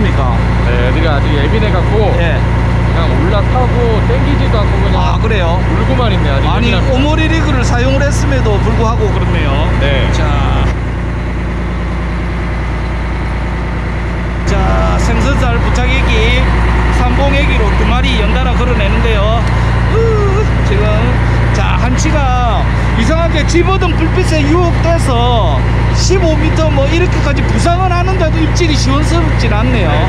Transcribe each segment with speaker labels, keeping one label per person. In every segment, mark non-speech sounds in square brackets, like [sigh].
Speaker 1: 입질 어땠습니까?
Speaker 2: 네, 애들이 아직 예민해 갖고
Speaker 1: 예.
Speaker 2: 그냥 올라타고 땡기지도 않고 그냥
Speaker 1: 아 그래요?
Speaker 2: 울고만 있네 아직
Speaker 1: 아니
Speaker 2: 예민합니다.
Speaker 1: 오모리 리그를 사용을 했음에도 불구하고 그렇네요.
Speaker 2: 네.
Speaker 1: 자, 자 생선살 부착액기 삼봉액기로 두 마리 연달아 걸어내는데요. 으, 이상하게 집어든 불빛에 유혹돼서 15m 뭐 이렇게까지 부상을 하는데도 입질이 시원스럽진 않네요.
Speaker 2: 네,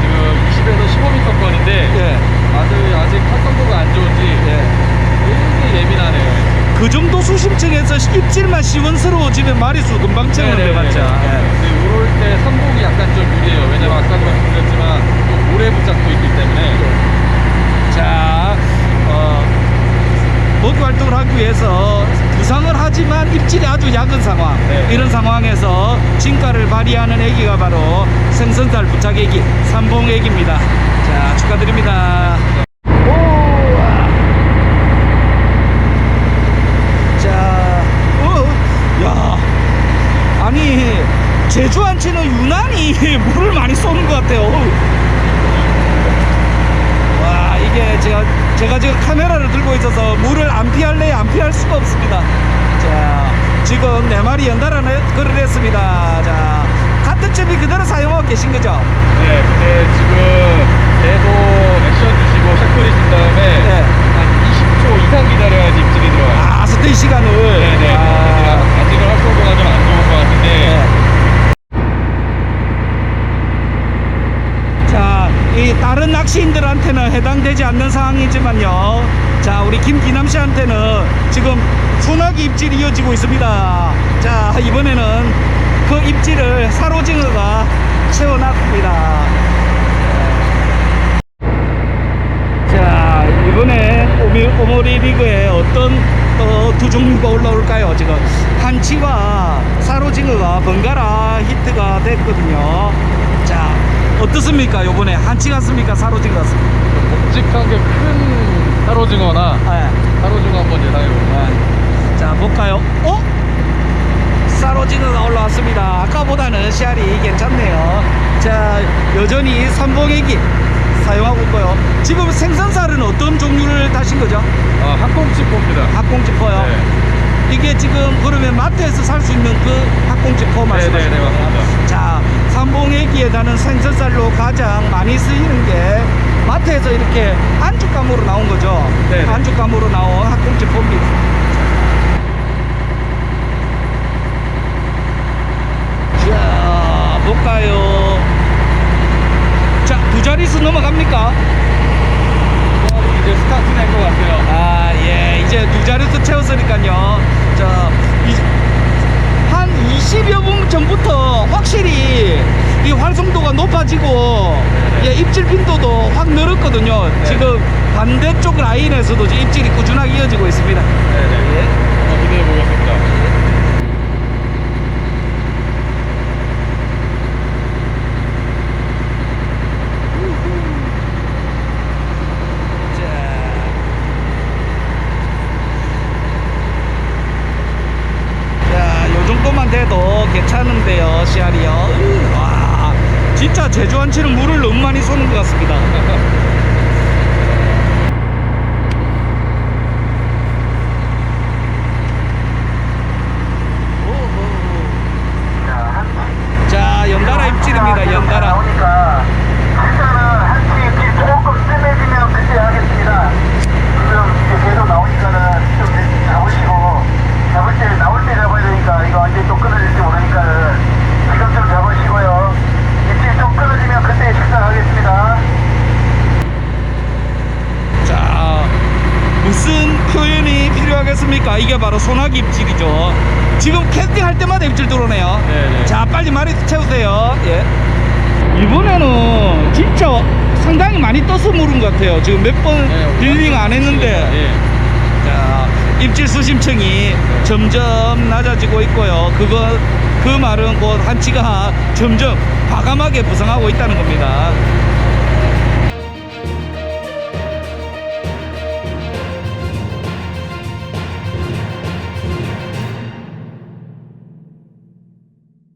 Speaker 2: 지금 20에서 15m권인데
Speaker 1: 예,
Speaker 2: 아직 아직 활성도가 안 좋은지
Speaker 1: 예.
Speaker 2: 되게 예민하네요.
Speaker 1: 그 정도 수심층에서 입질만 시원스러워지면 마리수 금방 채우는 데 맞죠? 예.
Speaker 2: 근데 이럴 때 선봉이 약간 좀 유리해요. 왜냐면 아까도 말씀드렸지만 또 모래 붙잡고 있기 때문에
Speaker 1: 자, 어, 먹이 활동을 하기 위해서 부상을 하지만 입질이 아주 약은 상황.
Speaker 2: 네.
Speaker 1: 이런 상황에서 진가를 발휘하는 애기가 바로 생선살 부착 애기, 삼봉 애기입니다. 자, 축하드립니다. 자, 어, 야, 아니 제주 한치는 유난히 [laughs] 물을 많이 쏘는 것 같아요. 어우. 와 이게 제가 지금 카메라를 들고 있어서 물을 안 피할래 안 피할 수가 없습니다. 자 지금 네 마리 연달아 걸을 했습니다. 자 카트집이 그대로 사용하고 계신 거죠?
Speaker 2: 네, 근데 지금 계속 액션 주시고 샷클 신 다음에
Speaker 1: 네.
Speaker 2: 한 20초 이상 기다려야지 입질이 들어와요.
Speaker 1: 아 스테이 시간을.
Speaker 2: 네네.
Speaker 1: 아,
Speaker 2: 아직은 활성도가 좀 안 좋은 것 같은데
Speaker 1: 네. 자, 이 다른 낚시인들한테는 해당되지 않는 상황이지만요. 자, 우리 김기남 씨한테는 지금 소나기 입질이 이어지고 있습니다. 자, 이번에는 그 입질을 사로징어가 채워놨습니다. 자, 이번에 오모리 리그에 어떤 어, 두 종류가 올라올까요? 지금 한치와 사로징어가 번갈아 히트가 됐거든요. 자, 어떻습니까? 요번에 한치 같습니까? 사로징어 같습니까?
Speaker 2: 묵직한 게 큰 사로징어나
Speaker 1: 네.
Speaker 2: 사로징어 한번 예상해볼까요?
Speaker 1: 네. 자, 볼까요? 어? 사로징어가 올라왔습니다. 아까보다는 씨알이 괜찮네요. 자, 여전히 삼봉액기 사용하고 있고요. 지금 생선살은 어떤 종류를 다신 거죠?
Speaker 2: 아, 학꽁치포입니다.
Speaker 1: 학꽁지포요.
Speaker 2: 네.
Speaker 1: 이게 지금 그러면 마트에서 살 수 있는 그 학꽁지포 말씀하시는
Speaker 2: 네, 네,
Speaker 1: 거예요?
Speaker 2: 맞습니다.
Speaker 1: 자, 삼봉액기에 다는 생선살로 가장 많이 쓰이는 게 마트에서 이렇게 안주감으로 나온 거죠.
Speaker 2: 네, 네.
Speaker 1: 안주감으로 나온 학꽁지포입니다. 자, 볼까요? 자, 두 자릿수 넘어갑니까?
Speaker 2: 이제 스타트 낸것 같아요.
Speaker 1: 아, 예. 이제 두 자릿수 채웠으니까요. 자, 이, 한 20여 분 전부터 확실히 이 활성도가 높아지고, 예, 입질 빈도도 확 늘었거든요.
Speaker 2: 네.
Speaker 1: 지금 반대쪽 라인에서도 입질이 꾸준하게 이어지고 있습니다.
Speaker 2: 네 네.
Speaker 1: 예.
Speaker 2: 한번 기대해 보겠습니다.
Speaker 1: 자, 자, 요 정도만 돼도 괜찮은데요, 씨알이요. 으, 와, 진짜 제주 한치는 물을 너무 많이 쏘는 것 같습니다. [laughs] 자, 연달아 입질입니다, 연달아.
Speaker 3: 나오니까 일단은 한치 입질 조금 뜸해지면 그때 하겠습니다. 지금 이제 계속 나오니까는 좀 잡으시고 잡을 때 나올 때 잡아야 되니까 이거 언제 또 끊어질지 모르니까는 지금 좀 잡으시고요. 입질 좀 끊어지면 그때 식사하겠습니다.
Speaker 1: 자, 무슨 표현이 필요 하겠습니까? 이게 바로 소나기 입질이죠. 지금 캐스팅 할 때마다 입질 들어오네요.
Speaker 2: 네네.
Speaker 1: 자, 빨리 마리 채우세요. 예. 이번에는 진짜 상당히 많이 떠서 물은 것 같아요. 지금 몇번
Speaker 2: 네,
Speaker 1: 딜링 안 했는데.
Speaker 2: 예.
Speaker 1: 자, 입질 수심층이 점점 낮아지고 있고요. 그거, 그 말은 곧 한치가 점점 과감하게 부상하고 있다는 겁니다.